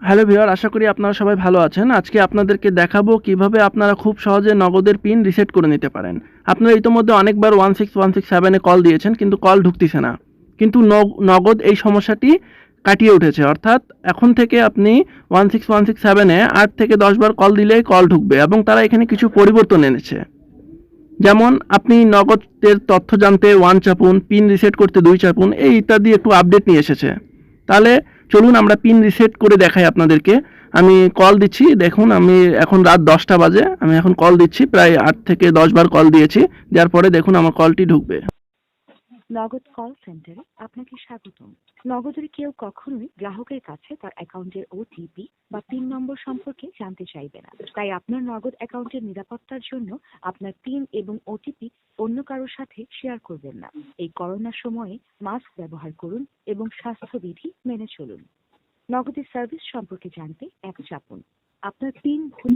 Hello viewer আশা করি আপনারা সবাই ভালো আছেন। আজকে আপনাদেরকে দেখাবো কীভাবে আপনারা খুব সহজে নগদের পিন রিসেট করে নিতে পারেন। আপনারা ইতোমধ্যে অনেকবার ওয়ান সিক্স ওয়ান সিক্স সেভেনে কল দিয়েছেন, কিন্তু কল ঢুকতেছে না। কিন্তু নগ- নগদ এই সমস্যাটি কাটিয়ে উঠেছে। অর্থাৎ এখন থেকে আপনি ওয়ান সিক্স ওয়ান সিক্স সেভেনে আট থেকে দশবার কল দিলেই কল ঢুকবে এবং তারা এখানে কিছু পরিবর্তন এনেছে। যেমন আপনি নগদের তথ্য জানতে ওয়ান চাপুন, পিন রিসেট করতে দুই চাপুন, এই ইত্যাদি একটু আপডেট নিয়ে এসেছে। তাহলে চলুন আমরা পিন রিসেট করে দেখাই আপনাদেরকে। আমি কল দিচ্ছি, দেখুন আমি এখন রাত দশটা বাজে, আমি এখন কল দিচ্ছি, প্রায় আট থেকে দশ বার কল দিয়েছি দেওয়ার পরে দেখুন আমার কলটি ঢুকবে। নগদ কল সেন্টারে আপনাকে স্বাগতম। নগদের কেউ কখনোই গ্রাহকের কাছে তার অ্যাকাউন্টের ওটিপি বা পিন নম্বর সম্পর্কে জানতে চাইবে না। তাই আপনার নগদ অ্যাকাউন্টের নিরাপত্তার জন্য আপনার পিন এবং ওটিপি অন্য কারোর সাথে শেয়ার করবেন না। এই করোনার সময়ে মাস্ক ব্যবহার করুন এবং স্বাস্থ্যবিধি মেনে চলুন। নগদের সার্ভিস সম্পর্কে জানতে এক চাপুন। আপনার পিন ভুল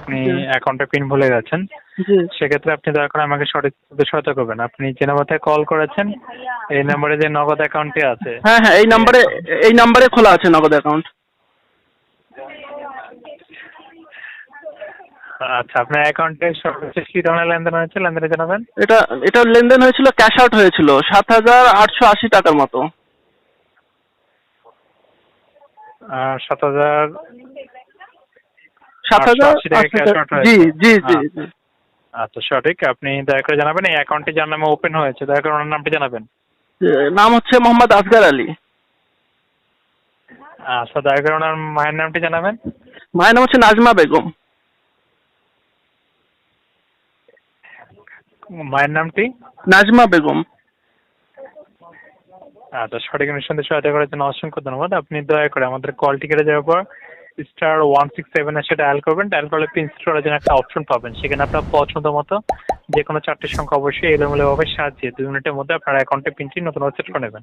আপনি অ্যাকাউন্টে পিন ভুলে গেছেন সেক্ষেত্রে আপনি দয়া করে আমাকে সঠিক সহায়তা করবেন। আপনি যে নাম্বারে কল করেছেন এই নম্বরে যে নগদ অ্যাকাউন্টটি আছে। হ্যাঁ হ্যাঁ এই নাম্বারে এই নাম্বারে খোলা আছে নগদ অ্যাকাউন্ট আচ্ছা আপনার অ্যাকাউন্টে সর্বশেষ কি ধরনের লেনদেন হয়েছে? লেনদেনে জানাবেন? এটা এটা লেনদেন হয়েছিল ক্যাশ আউট হয়েছিল সাত হাজার আটশো আশি টাকার মতো। আর সাত হাজার সাত হাজার 880 টাকা cash out হয়েছে। জি জি জি আচ্ছা। সঠিক। আপনি দয়া করে জানাবেন এই অ্যাকাউন্টটি যার নামে ওপেন হয়েছে দয়া করে ওনার নামটি জানাবেন। নাম হচ্ছে মোহাম্মদ আসগার আলী। আচ্ছা দয়া করে ওনার মায়ের নামটি জানাবেন। মায়ের নাম হচ্ছে নাজমা বেগম। মায়ের নামটি? নাজমা বেগম। আচ্ছা সঠিক নিঃসন্দেহে সহায়তা করার জন্য অসংখ্য ধন্যবাদ। আপনি দয়া করে আমাদের কলটি কেটে যাওয়ার পর স্টার ওয়ান সিক্স সেভেন সেটা ডায়াল করবেন। ডায়াল করলে পিন স্টোরের জন্য একটা অপশন পাবেন। সেখানে আপনার পছন্দ মতো যে কোনো চারটি সংখ্যা অবশ্যই এলোমেলোভাবে সাজিয়ে। দুই মিনিটের মধ্যে আপনার অ্যাকাউন্টে পিনটি নতুন সেট করে নেবেন।